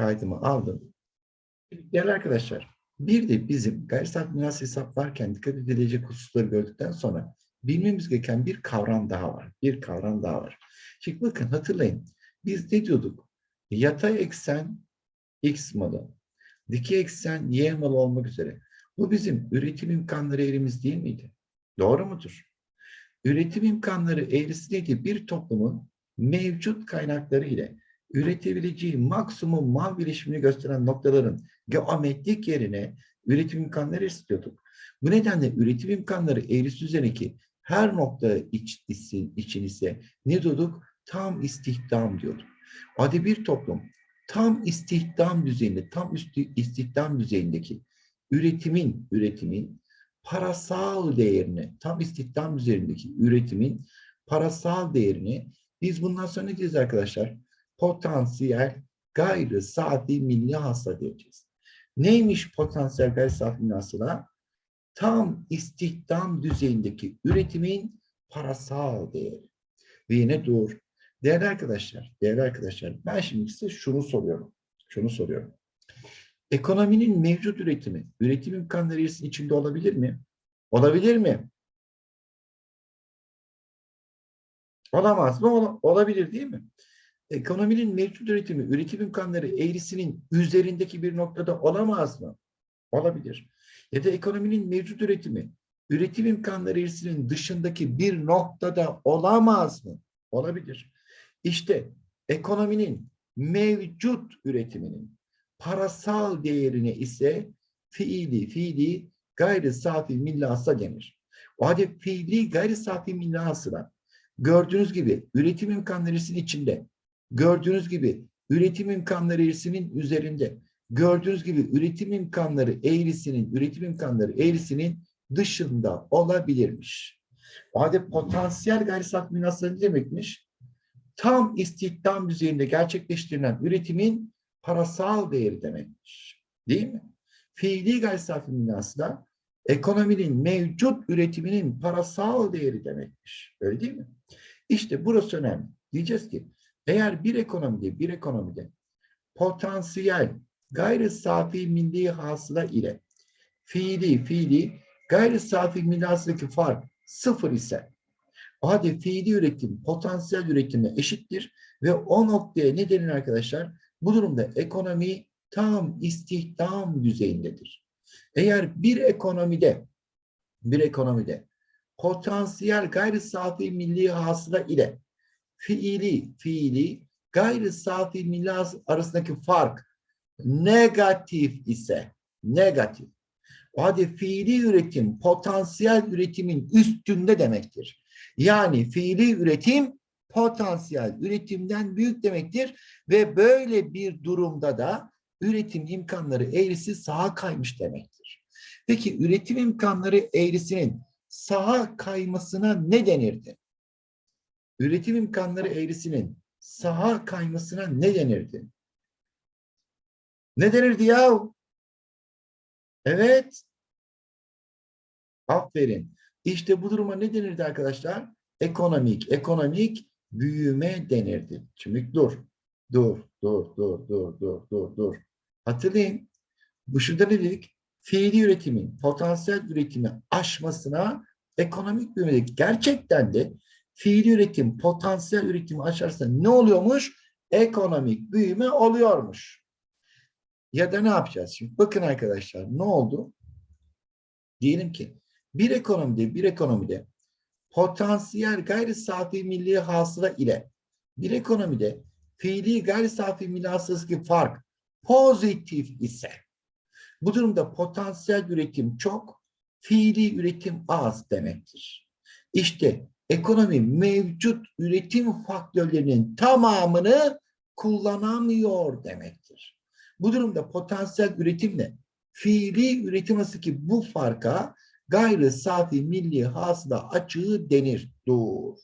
kaydımı aldım. Değerli arkadaşlar, bir de bizim gayri safi miras hesaplarken dikkat edilecek hususları gördükten sonra bilmemiz gereken bir kavram daha var. Bir kavram daha var. Şimdi bakın hatırlayın. Biz ne diyorduk? Yatay eksen X malı, dikey eksen Y malı olmak üzere. Bu bizim üretim imkanları eğrimiz değil miydi? Doğru mudur? Üretim imkanları eğrisi neydi? Bir toplumun mevcut kaynakları ile üretebileceği maksimum mal birleşimini gösteren noktaların geometrik yerine üretim imkanları istiyorduk. Bu nedenle üretim imkanları eğrisi üzerindeki her nokta iç, için ise ne diyorduk? Tam istihdam diyorduk. Hadi bir toplum tam istihdam düzeyinde, tam üstü istihdam düzeyindeki üretimin, üretimin parasal değerini, tam istihdam üzerindeki üretimin parasal değerini biz bundan sonra ne diyeceğiz arkadaşlar? Potansiyel gayri safi milli hasıla diyeceğiz. Neymiş potansiyel gayri safi milli hasıla? Tam istihdam düzeyindeki üretimin parasal değeri. Ve yine dur. Değerli arkadaşlar, değerli arkadaşlar ben şimdi size şunu soruyorum. Şunu soruyorum. Ekonominin mevcut üretimi, üretim imkanları içinde olabilir mi? Olabilir mi? Olamaz mı? Ola- olabilir değil mi? Ekonominin mevcut üretimi, üretim imkanları eğrisinin üzerindeki bir noktada olamaz mı? Olabilir. Ya da ekonominin mevcut üretimi, üretim imkanları eğrisinin dışındaki bir noktada olamaz mı? Olabilir. İşte ekonominin mevcut üretiminin parasal değerine ise fiili, fiili gayri safi milli hasıla denir. O halde fiili gayri safi milli hasıla gördüğünüz gibi üretim imkanları içinde, gördüğünüz gibi üretim imkanları eğrisinin üzerinde, gördüğünüz gibi üretim imkanları eğrisinin, üretim imkanları eğrisinin dışında olabilirmiş. O halde potansiyel gayri safi hasıla ne demekmiş? Tam istihdam düzeyinde gerçekleştirilen üretimin parasal değeri demekmiş. Değil mi? Fiili gayri safi milli hasıla ekonominin mevcut üretiminin parasal değeri demekmiş. Öyle değil mi? İşte burası önemli. Diyeceğiz ki eğer bir ekonomide bir ekonomide potansiyel gayri safi milli hasıla ile fiili fiili gayri safi milli hasıladaki fark sıfır ise o halde fiili üretim potansiyel üretime eşittir ve o noktaya ne denir arkadaşlar? Bu durumda ekonomi tam istihdam düzeyindedir. Eğer bir ekonomide bir ekonomide potansiyel gayri safi milli hasıla ile fiili fiili gayri safi hasıla arasındaki fark negatif ise negatif. O halde fiili üretim potansiyel üretimin üstünde demektir. Yani fiili üretim potansiyel üretimden büyük demektir ve böyle bir durumda da üretim imkanları eğrisi sağa kaymış demektir. Peki üretim imkanları eğrisinin sağa kaymasına ne denirdi? Üretim imkanları eğrisinin sağa kaymasına ne denirdi? Ne denirdi ya? Evet. Aferin. İşte bu duruma ne denirdi arkadaşlar? Ekonomik, ekonomik büyüme denirdi. Şimdi dur, dur, dur, dur, dur, dur, dur, dur. Hatırlayın. Bu şurada ne dedik? Fiili üretimin, potansiyel üretimi aşmasına ekonomik büyüme dedik. Gerçekten de fiili üretim, potansiyel üretimi aşarsa ne oluyormuş? Ekonomik büyüme oluyormuş. Ya da ne yapacağız şimdi? Bakın arkadaşlar ne oldu? Diyelim ki bir ekonomide bir ekonomide potansiyel gayri safi milli hasıla ile bir ekonomide fiili gayri safi milli hasıladaki fark pozitif ise bu durumda potansiyel üretim çok, fiili üretim az demektir. İşte ekonomi mevcut üretim faktörlerinin tamamını kullanamıyor demektir. Bu durumda potansiyel üretimle fiili üretim arasındaki bu farka gayri safi milli hasıla açığı denir. Dur.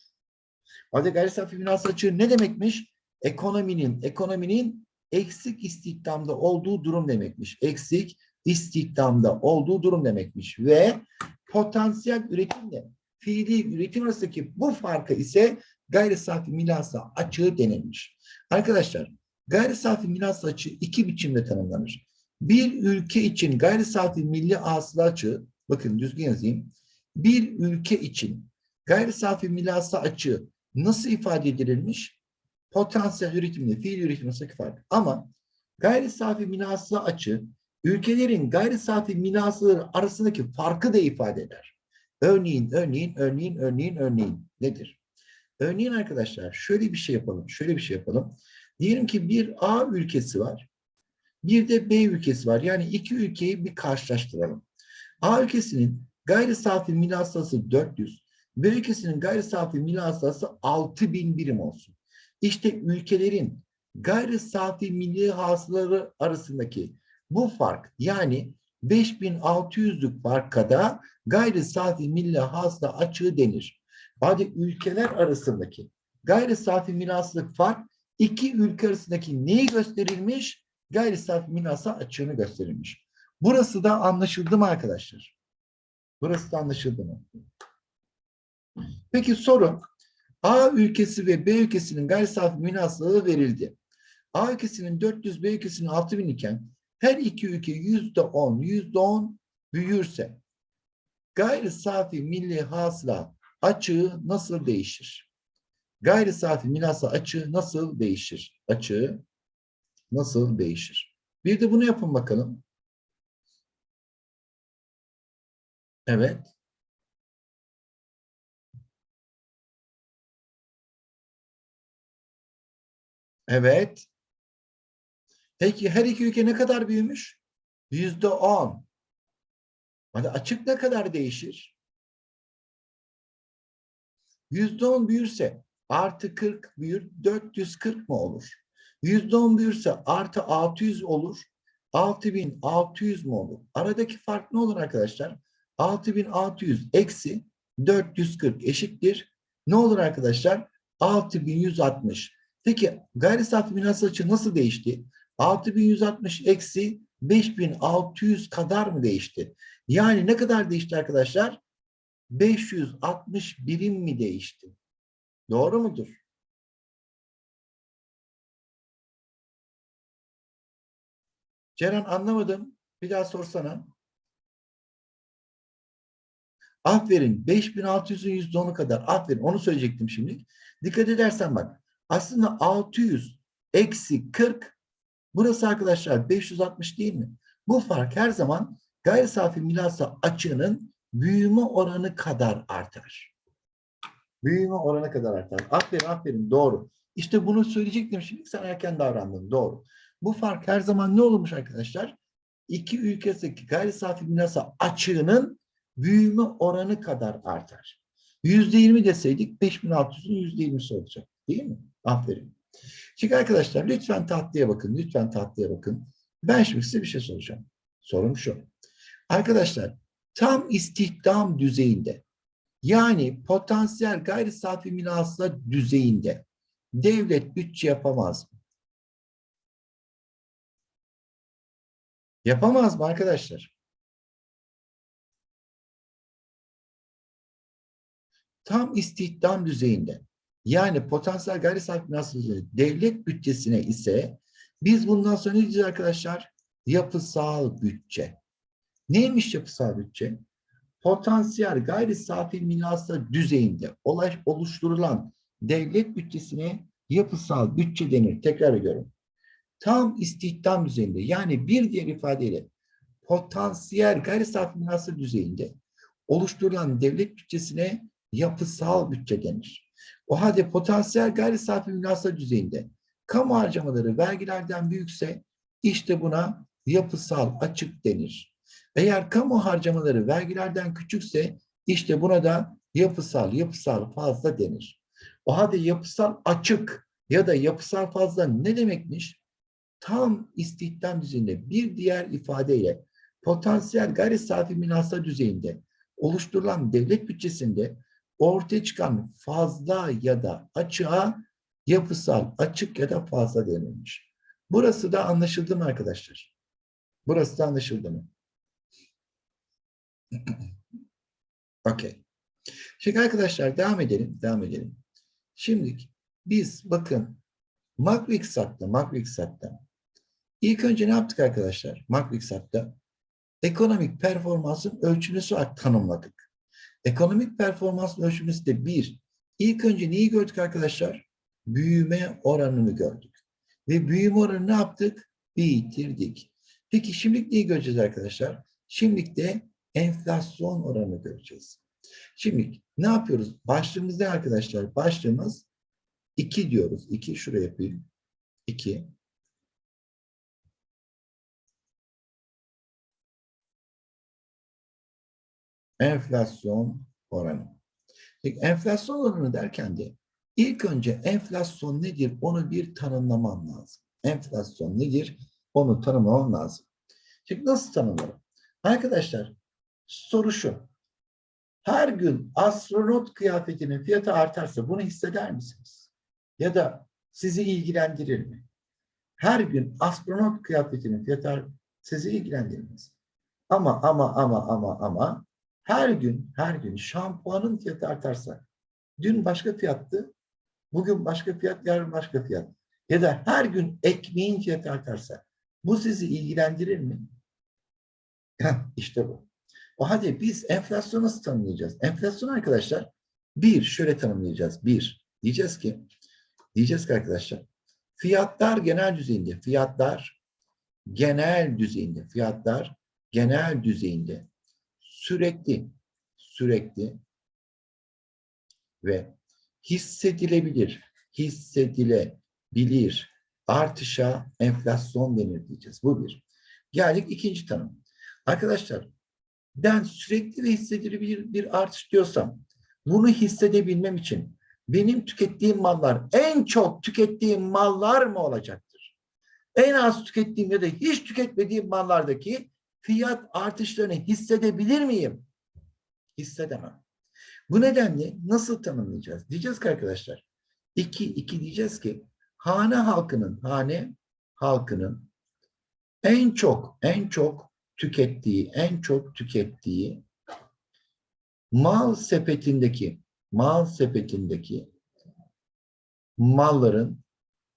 Hadi gayri safi milli hasıla açığı ne demekmiş? Ekonominin, ekonominin eksik istihdamda olduğu durum demekmiş. Eksik istihdamda olduğu durum demekmiş. Ve potansiyel üretimle fiili üretim arasındaki bu farkı ise gayri safi milli hasıla açığı denilmiş. Arkadaşlar Gayri safi milli hasıla açığı iki biçimde tanımlanır. Bir ülke için gayri safi milli hasıla açığı, bakın düzgün yazayım. Bir ülke için gayri safi milli hasıla açığı nasıl ifade edilirmiş? Potansiyel üretimle fiil üretim arasındaki fark. Ama gayri safi milli hasıla açığı ülkelerin gayri safi milli hasılaları arasındaki farkı da ifade eder. Örneğin, örneğin, örneğin, örneğin, örneğin nedir? Örneğin arkadaşlar şöyle bir şey yapalım, şöyle bir şey yapalım. Diyelim ki bir A ülkesi var, bir de B ülkesi var. Yani iki ülkeyi bir karşılaştıralım. A ülkesinin gayri safi milli hasılası 400, B ülkesinin gayri safi milli hasılası 6000 birim olsun. İşte ülkelerin gayri safi milli hasılaları arasındaki bu fark yani 5600'lük farka da gayri safi milli hasıla açığı denir. Hadi ülkeler arasındaki gayri safi milli hasılalık fark iki ülke arasındaki neyi gösterilmiş? Gayri safi milli hasıla açığını gösterilmiş. Burası da anlaşıldı mı arkadaşlar? Burası da anlaşıldı mı? Peki soru. A ülkesi ve B ülkesinin gayri safi milli hasılalığı verildi. A ülkesinin 400, B ülkesinin 6000 iken her iki ülke yüzde on, yüzde on büyürse gayri safi milli hasıla açığı nasıl değişir? Gayri safi milli hasıla açığı nasıl değişir? Açığı nasıl değişir? Bir de bunu yapın bakalım. Evet. Evet. Peki her iki ülke ne kadar büyümüş? Yüzde on. Hadi açık ne kadar değişir? Yüzde on büyürse artı 40 büyür 440 mı olur? Yüzde on büyürse artı 600 olur. 6600 mu olur? Aradaki fark ne olur arkadaşlar? 6600 eksi 440 eşittir. Ne olur arkadaşlar? 6160. Peki gayri safi milli açığı nasıl değişti? 6160 eksi 5600 kadar mı değişti? Yani ne kadar değişti arkadaşlar? 560 birim mi değişti? Doğru mudur? Ceren anlamadım. Bir daha sorsana. Aferin. 5600'ün %10'u kadar. Aferin. Onu söyleyecektim şimdi. Dikkat edersen bak. Aslında 600 eksi 40 burası arkadaşlar 560 değil mi? Bu fark her zaman gayri safi milasa açığının büyüme oranı kadar artar. Büyüme oranı kadar artar. Aferin aferin doğru. İşte bunu söyleyecektim şimdi sen erken davrandın doğru. Bu fark her zaman ne olmuş arkadaşlar? İki ülkedeki gayri safi milasa açığının büyüme oranı kadar artar. Yüzde yirmi deseydik 5600'ün yüzde yirmisi olacak. Değil mi? Aferin. Şimdi arkadaşlar lütfen tatlıya bakın. Lütfen tatlıya bakın. Ben şimdi size bir şey soracağım. Sorum şu. Arkadaşlar tam istihdam düzeyinde yani potansiyel gayri safi milli düzeyinde devlet bütçe yapamaz mı? Yapamaz mı arkadaşlar? Tam istihdam düzeyinde yani potansiyel gayri safi milli devlet bütçesine ise biz bundan sonra ne diyeceğiz arkadaşlar? Yapısal bütçe. Neymiş yapısal bütçe? Potansiyel gayri safi milli düzeyinde oluşturulan devlet bütçesine yapısal bütçe denir. Tekrar ediyorum. Tam istihdam düzeyinde yani bir diğer ifadeyle potansiyel gayri safi milli düzeyinde oluşturulan devlet bütçesine yapısal bütçe denir. O halde potansiyel gayri safi milli düzeyinde kamu harcamaları vergilerden büyükse işte buna yapısal açık denir. Eğer kamu harcamaları vergilerden küçükse işte buna da yapısal, yapısal fazla denir. O halde yapısal açık ya da yapısal fazla ne demekmiş? Tam istihdam düzeyinde bir diğer ifadeyle potansiyel gayri safi milli düzeyinde oluşturulan devlet bütçesinde ortaya çıkan fazla ya da açığa yapısal açık ya da fazla denilmiş. Burası da anlaşıldı mı arkadaşlar? Burası da anlaşıldı mı? Okey. Şimdi arkadaşlar devam edelim, devam edelim. Şimdi biz bakın makro iktisatta ilk önce ne yaptık arkadaşlar? İktisatta ekonomik performansın ölçümlüsü olarak tanımladık. Ekonomik performans ölçümlüsü de bir. İlk önce neyi gördük arkadaşlar? Büyüme oranını gördük. Ve büyüme oranını ne yaptık? Bitirdik. Peki şimdilik neyi göreceğiz arkadaşlar? Şimdilik de enflasyon oranını göreceğiz. Şimdi ne yapıyoruz? Başlığımız ne arkadaşlar? Başlığımız 2 diyoruz. 2 şuraya yapayım. 2. Enflasyon oranı. Peki enflasyon oranı derken de ilk önce enflasyon nedir onu bir tanımlamam lazım. Enflasyon nedir onu tanımlamam lazım. Şimdi nasıl tanımlarım? Arkadaşlar soru şu. Her gün astronot kıyafetinin fiyatı artarsa bunu hisseder misiniz? Ya da sizi ilgilendirir mi? Her gün astronot kıyafetinin fiyatı sizi ilgilendirmez. Ama ama ama ama ama her gün her gün şampuanın fiyatı artarsa dün başka fiyattı, bugün başka fiyat, yarın başka fiyat. Ya da her gün ekmeğin fiyatı artarsa bu sizi ilgilendirir mi? işte bu. O hadi biz enflasyonu nasıl tanımlayacağız? Enflasyon arkadaşlar bir şöyle tanımlayacağız. Bir diyeceğiz ki diyeceğiz ki arkadaşlar fiyatlar genel düzeyinde fiyatlar genel düzeyinde fiyatlar genel düzeyinde sürekli sürekli ve hissedilebilir hissedilebilir artışa enflasyon denir diyeceğiz. Bu bir. Geldik ikinci tanım. Arkadaşlar ben sürekli ve hissedilebilir bir artış diyorsam bunu hissedebilmem için benim tükettiğim mallar en çok tükettiğim mallar mı olacaktır? En az tükettiğim ya da hiç tüketmediğim mallardaki fiyat artışlarını hissedebilir miyim? Hissedemem. Bu nedenle nasıl tanımlayacağız? Diyeceğiz ki arkadaşlar iki, iki diyeceğiz ki hane halkının hane halkının en çok en çok tükettiği, en çok tükettiği mal sepetindeki mal sepetindeki malların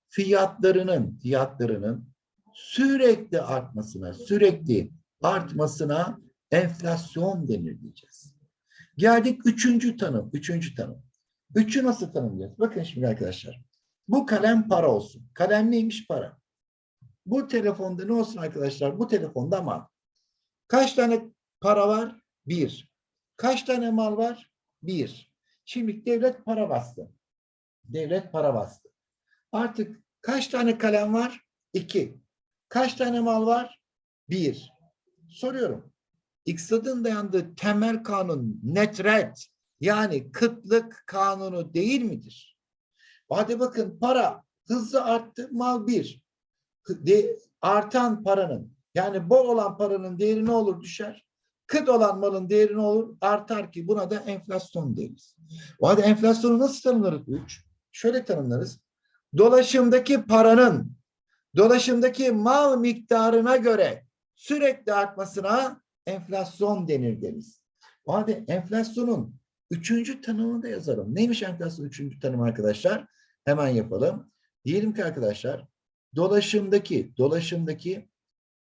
fiyatlarının fiyatlarının sürekli artmasına, sürekli artmasına enflasyon denir diyeceğiz. Geldik üçüncü tanım, üçüncü tanım. Üçü nasıl tanımlayacağız? Bakın şimdi arkadaşlar. Bu kalem para olsun. Kalem neymiş? Para. Bu telefonda ne olsun arkadaşlar? Bu telefonda mal. Kaç tane para var? Bir. Kaç tane mal var? Bir. Şimdi devlet para bastı. Devlet para bastı. Artık kaç tane kalem var? İki. Kaç tane mal var? Bir. Soruyorum. İktisadın dayandığı temel kanun netret yani kıtlık kanunu değil midir? Hadi bakın para hızlı arttı mal bir. De, artan paranın yani bol olan paranın değeri ne olur düşer? Kıt olan malın değeri ne olur? Artar ki buna da enflasyon deriz. O halde enflasyonu nasıl tanımlarız? Üç. Şöyle tanımlarız. Dolaşımdaki paranın dolaşımdaki mal miktarına göre sürekli artmasına enflasyon denir deriz. O halde enflasyonun üçüncü tanımını da yazalım. Neymiş enflasyon üçüncü tanım arkadaşlar? Hemen yapalım. Diyelim ki arkadaşlar dolaşımdaki dolaşımdaki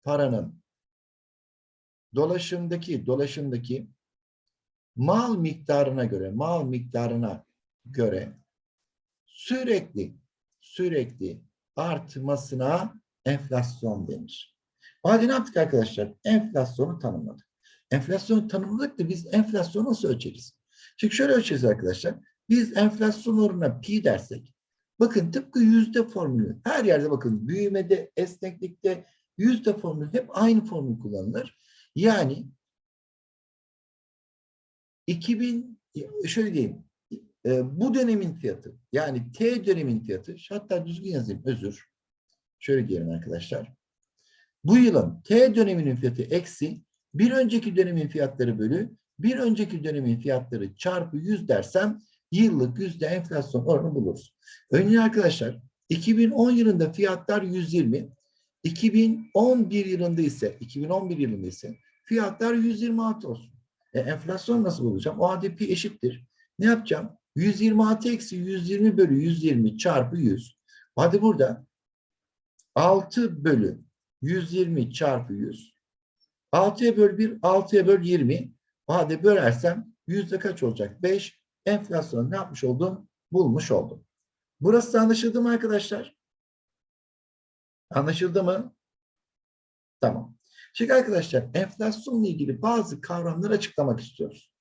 paranın dolaşımdaki dolaşımdaki mal miktarına göre mal miktarına göre sürekli sürekli artmasına enflasyon denir. Hadi ne yaptık arkadaşlar? Enflasyonu tanımladık. Enflasyonu tanımladık da biz enflasyonu nasıl ölçeriz? Şimdi şöyle ölçeriz arkadaşlar. Biz enflasyon oranına pi dersek bakın tıpkı yüzde formülü her yerde bakın büyümede, esneklikte, Yüzde formülü hep aynı formül kullanılır. Yani 2000 şöyle diyeyim e, bu dönemin fiyatı yani T dönemin fiyatı hatta düzgün yazayım özür. Şöyle diyelim arkadaşlar. Bu yılın T döneminin fiyatı eksi bir önceki dönemin fiyatları bölü bir önceki dönemin fiyatları çarpı 100 dersem yıllık yüzde enflasyon oranı buluruz. Örneğin arkadaşlar 2010 yılında fiyatlar 120, 2011 yılında ise 2011 yılında ise fiyatlar 126 olsun. E, enflasyon nasıl bulacağım? O pi eşittir. Ne yapacağım? 126 eksi 120 bölü 120 çarpı 100. Hadi burada 6 bölü 120 çarpı 100. 6'ya böl 1, 6'ya böl 20. Hadi bölersem yüzde kaç olacak? 5. Enflasyonu ne yapmış oldum? Bulmuş oldum. Burası da anlaşıldı mı arkadaşlar? Anlaşıldı mı? Tamam. Şimdi arkadaşlar enflasyonla ilgili bazı kavramları açıklamak istiyoruz.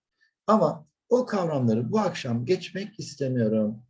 Ama o kavramları bu akşam geçmek istemiyorum.